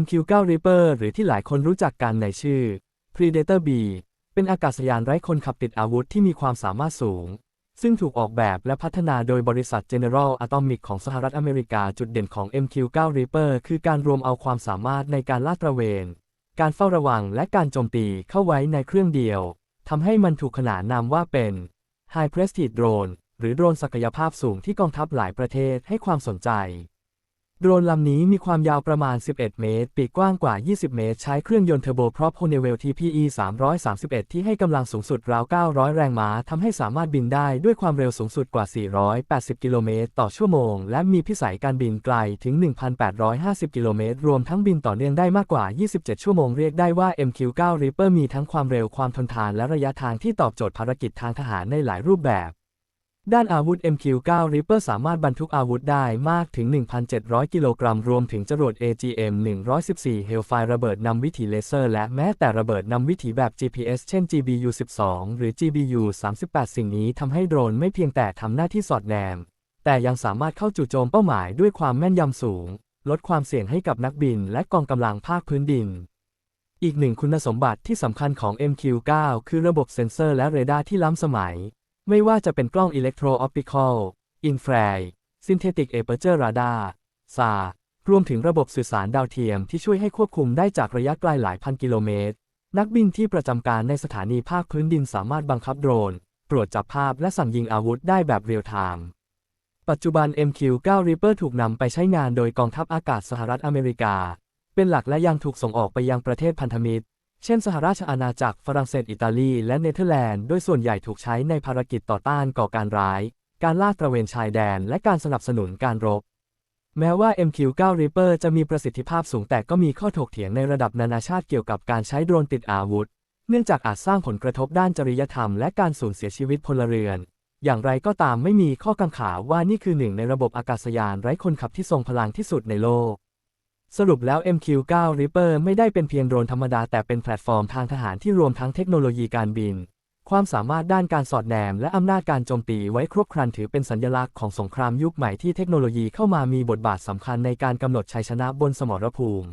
MQ-9 Reaper หรือที่หลายคนรู้จักกันในชื่อ Predator B เป็นอากาศยานไร้คนขับติดอาวุธที่มีความสามารถสูง ซึ่งถูกออกแบบและพัฒนาโดยบริษัท General Atomic ของสหรัฐอเมริกาจุดเด่นของ MQ-9 Reaper คือการรวมเอาความสามารถในการลาดตระเวน การเฝ้าระวังและการโจมตีเข้าไว้ในเครื่องเดียวทำให้มันถูกขนานนามว่าเป็น High Prestige Drone หรือโดรนศักยภาพสูงที่กองทัพหลายประเทศให้ความสนใจ โดรนลำนี้มีความยาวประมาณ 11 เมตร ปีกกว้างกว่า 20 เมตร ใช้เครื่องยนต์เทอร์โบพร็อป Honeywell TPE 331 ที่ให้กำลังสูงสุดราว 900 แรงม้าทำให้สามารถบินได้ด้วยความเร็วสูงสุดกว่า 480 กิโลเมตรต่อชั่วโมง และมีพิสัยการบินไกลถึง 1,850 กิโลเมตร รวมทั้งบินต่อเนื่องได้มากกว่า 27 ชั่วโมง เรียกได้ว่า MQ-9 Reaper มีทั้งความเร็ว ความทนทาน และระยะทางที่ตอบโจทย์ภารกิจทางทหารในหลายรูปแบบ ด้านอาวุธ MQ-9 Reaper สามารถบรรทุกอาวุธได้มากถึง 1,700 กิโลกรัม รวมถึงจรวด AGM-114 Hellfire ระเบิดนำวิถีเลเซอร์ และแม้แต่ระเบิดนำวิถีแบบ GPS เช่น GBU-12 หรือ GBU-38 สิ่งนี้ทำให้โดรนไม่เพียงแต่ทำหน้าที่สอดแนม แต่ยังสามารถเข้าจู่โจมเป้าหมายด้วยความแม่นยำสูง ลดความเสี่ยงให้กับนักบิน และกองกำลังภาคพื้นดินอีกหนึ่งคุณสมบัติที่สำคัญของ MQ-9 คือระบบเซ็นเซอร์และเรดาร์ที่ล้ำสมัย ไม่ว่าจะเป็นกล้องอิเล็กโทรออปติคอลอินฟราซินเทติกเอเปอร์เจอร์ราดาร์ซารวมถึงระบบสื่อสารดาวเทียมที่ช่วยให้ควบคุมได้จากระยะไกลหลายพันกิโลเมตร นักบินที่ประจำการในสถานีภาคพื้นดินสามารถบังคับโดรน ตรวจจับภาพและสั่งยิงอาวุธได้แบบเรียลไทม์ ปัจจุบัน MQ-9 Reaper ถูกนำไปใช้งานโดยกองทัพอากาศสหรัฐอเมริกา เป็นหลักและยังถูกส่งออกไปยังประเทศพันธมิตร เช่น สหราชอาณาจักรฝรั่งเศสอิตาลี และเนเธอร์แลนด์โดยส่วนใหญ่ถูกใช้ในภารกิจต่อต้านก่อการร้าย การลาดตระเวนชายแดน และการสนับสนุนการรบ แม้ว่า MQ-9 Reaper จะมีประสิทธิภาพสูงแต่ก็มีข้อถกเถียงในระดับนานาชาติเกี่ยวกับการใช้โดรนติดอาวุธ เนื่องจากอาจสร้างผลกระทบด้านจริยธรรมและการสูญเสียชีวิตพลเรือน อย่างไรก็ตามไม่มีข้อกังขาว่านี่คือหนึ่งในระบบอากาศยานไร้คนขับที่ทรงพลังที่สุดในโลก สรุปแล้ว MQ-9 Reaper ไม่ได้เป็นเพียงโดรนธรรมดาแต่เป็นแพลตฟอร์มทางทหารที่รวมทั้งเทคโนโลยีการบิน ความสามารถด้านการสอดแนม และอำนาจการโจมตีไว้ครบครันถือเป็นสัญลักษณ์ของสงครามยุคใหม่ที่เทคโนโลยีเข้ามามีบทบาทสำคัญในการกำหนดชัยชนะบนสมรภูมิ